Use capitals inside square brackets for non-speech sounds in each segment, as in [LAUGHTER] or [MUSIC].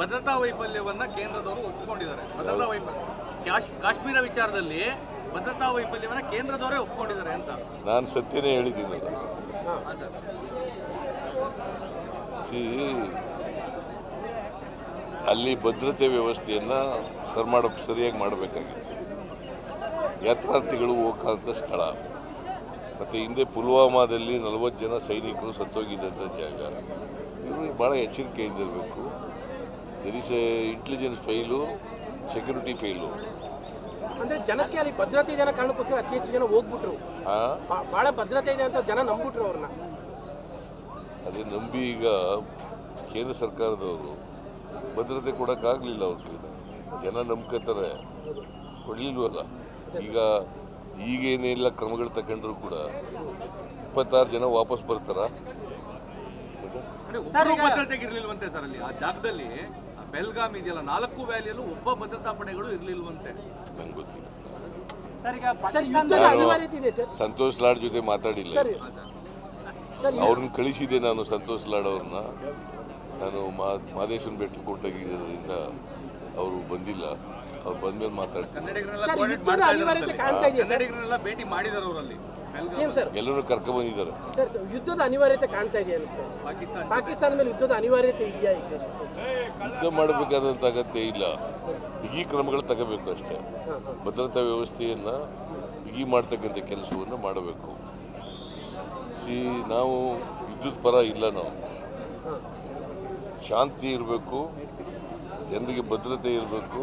ಭದ್ರತಾ ವೈಫಲ್ಯವನ್ನ ಕೇಂದ್ರದವರು ಒಪ್ಪಿಕೊಂಡಿದ್ದಾರೆ ಭದ್ರತಾ ವೈಫಲ್ಯ ಕಾಶ್ ಕಾಶ್ಮೀರ ವಿಚಾರದಲ್ಲಿ ಭದ್ರತಾ ವೈಫಲ್ಯವನ್ನ ಕೇಂದ್ರದವರೇ ಒಪ್ಪಿಕೊಂಡಿದ್ದಾರೆ ಅಂತ. ನಾನು ಸತ್ಯನೇ ಹೇಳಿದ್ದೀನಿ ಸಿ ಅಲ್ಲಿ ಭದ್ರತೆ ವ್ಯವಸ್ಥೆಯನ್ನ ಸರ್ ಮಾಡ ಸರಿಯಾಗಿ ಮಾಡಬೇಕಾಗಿತ್ತು. ಯಾತ್ರಾರ್ಥಿಗಳು ಹೋಗಂತ ಸ್ಥಳ. ಮತ್ತು ಹಿಂದೆ ಪುಲ್ವಾಮಾದಲ್ಲಿ ನಲವತ್ತು ಜನ ಸೈನಿಕರು ಸತ್ತೋಗಿದ್ದಂಥ ಜಾಗ. ಇವರು ಭಾಳ ಎಚ್ಚರಿಕೆಯಿಂದ ಇರಬೇಕು. There is a intelligence file security file ಅಂದ್ರೆ ಜನಕ್ಕೆ ಅಲ್ಲಿ ಭದ್ರತೆ ಇದೆ ಅನ್ನೋ ಕಾರಣಕ್ಕೋಸ್ಕರ ಅತಿ ಹೆಚ್ಚು ಜನ ಹೋಗ್ಬಿಟ್ರು. ಬಾ- ಬಹಳ ಭದ್ರತೆ ಇದೆ ಅಂತ ಜನ ನಂಬಿಟ್ರು ಅವ್ರನ್ನ. ಅದೇ ನಂಬಿ ಈಗ ಕೇಂದ್ರ ಸರ್ಕಾರದವರು ಭದ್ರತೆ ಕೊಡೋಕ್ಕಾಗಲಿಲ್ಲ ಅವ್ರ ಕೈಲಿ ಜನ ನಂಬ್ಕೋತಾರೆ ಕೊಡಲಿಲ್ವಲ್ಲ? ಈಗ ಈಗೇನೆಲ್ಲ ಕ್ರಮಗಳು ತಗೊಂಡ್ರು ಕೂಡ ಇಪ್ಪತ್ತಾರು ಜನ ವಾಪಸ್ ಬರ್ತಾರ? ಮತ್ತೆ? ಅಂದ್ರೆ ಒಬ್ಬರು ಭದ್ರತೆಗೆ ಸರ್ ಅಲ್ಲಿ. ಆ ಜಾಗದಲ್ಲಿ ಬೆಲ್ಗಾಮ್ ಇದೆಯಲ್ಲ ನಾಲ್ಕು ವ್ಯಾಲಿಯಲ್ಲೂ ಒಬ್ಬ ಭದ್ರತಾ ಪಡೆಗಳು ಇರ್ಲಿಲ್ವಂತೆ. ನಂಗೆ ಗೊತ್ತಿಲ್ಲ. ಸರ್ ಯುದ್ಧದ ನಾನು- ಅನಿವಾರ್ಯತೆ ಸರ್. ಸಂತೋಷ್ ಲಾಡ್ ಜೊತೆ ಮಾತಾಡಿಲ್ಲ. ಅವ್ರನ್ನ ಕಳಿಸಿದೆ ನಾನು ಸಂತೋಷ್ ಲಾಡ್ ಅವ್ರನ್ನ. ನಾನು ಮಾ ಮಾದೇಶ್ವರನ ಬೆಟ್ಟ ಕೊಟ್ಟಾಗಿದ್ದರಿಂದ ಅವರು ಬಂದಿಲ್ಲ. ಅವ್ರು ಬಂದ್ಮೇಲೆ ಮಾತಾಡ್ತೀನಿ ಯುದ್ಧದ ಎಲ್ಲರೂ ಕರ್ಕೊಂಡ್ಬಂದಿದ್ದಾರೆ ಸರ್ ಸರ್, ಯುದ್ಧದ ಅನಿವಾರ್ಯತೆ ಕಾಣ್ತಾ ಇದೆಯಾ ಅನಿಸ್ತಾ ಪಾಕಿಸ್ತಾನ ಪಾಕಿಸ್ತಾನ ಮೇಲೆ ಯುದ್ಧದ ಅನಿವಾರ್ಯತೆ ಇದೆಯಾ ಈಗ? ಯುದ್ಧ ಮಾಡಬೇಕಾದಂತ ಅಗತ್ಯ ಇಲ್ಲ. ಬಿಗಿ ಕ್ರಮಗಳು ತಗೋಬೇಕು ಅಷ್ಟೇ. ಭದ್ರತಾ ವ್ಯವಸ್ಥೆಯನ್ನ ಬಿಗಿ ಮಾಡ್ತಕ್ಕಂಥ ಕೆಲಸವನ್ನು ಮಾಡಬೇಕು. ಸಿ ನಾವು ವಿದ್ಯುತ್ ಪರ ಇಲ್ಲ ನಾವು. ಶಾಂತಿ ಇರಬೇಕು. ಜನರಿಗೆ ಭದ್ರತೆ ಇರಬೇಕು.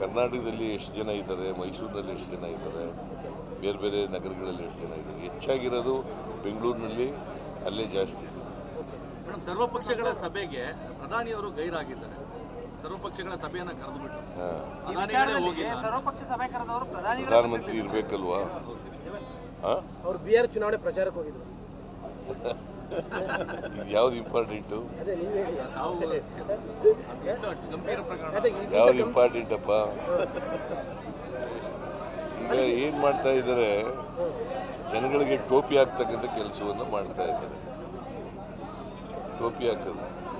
ಕರ್ನಾಟಕದಲ್ಲಿ ಎಷ್ಟು ಜನ ಇದ್ದಾರೆ ಮೈಸೂರಿನಲ್ಲಿ ಎಷ್ಟು ಜನ ಇದ್ದಾರೆ ಬೇರೆ ಬೇರೆ ನಗರಗಳಲ್ಲಿ ಎಷ್ಟು ಜನ ಇದ್ದಾರೆ ಹೆಚ್ಚಾಗಿರೋದು ಬೆಂಗಳೂರಿನಲ್ಲಿ ಅಲ್ಲೇ ಜಾಸ್ತಿ. ಇದೆ ಸರ್ವಪಕ್ಷಗಳ ಸಭೆಗೆ ಪ್ರಧಾನಿಯವರು ಗೈರಾಗಿದ್ದಾರೆ. ಸರ್ವಪಕ್ಷಗಳ ಸಭೆಯನ್ನು ಕರೆದುಬಿಟ್ಟು ಸರ್ವಪಕ್ಷ ಸಭೆ ಕರೆದವರು ಪ್ರಧಾನಮಂತ್ರಿ ಇರಬೇಕಲ್ವಾ? ಹಾಂ ಅವ್ರು ಬಿಹಾರ್ ಚುನಾವಣೆ ಪ್ರಚಾರಕ್ಕೆ ಹೋಗಿದ್ರು. ಇದು [LAUGHS] ಯಾವ್ದು ಇಂಪಾರ್ಟೆಂಟು ಯಾವ್ದು ಇಂಪಾರ್ಟೆಂಟಪ್ಪ ಈಗ ಏನು ಮಾಡ್ತಾ ಇದ್ದಾರೆ? ಜನಗಳಿಗೆ ಟೋಪಿ ಹಾಕ್ತಕ್ಕಂಥ ಕೆಲಸವನ್ನು ಮಾಡ್ತಾ ಇದ್ದಾರೆ. ಟೋಪಿ ಹಾಕೋದು.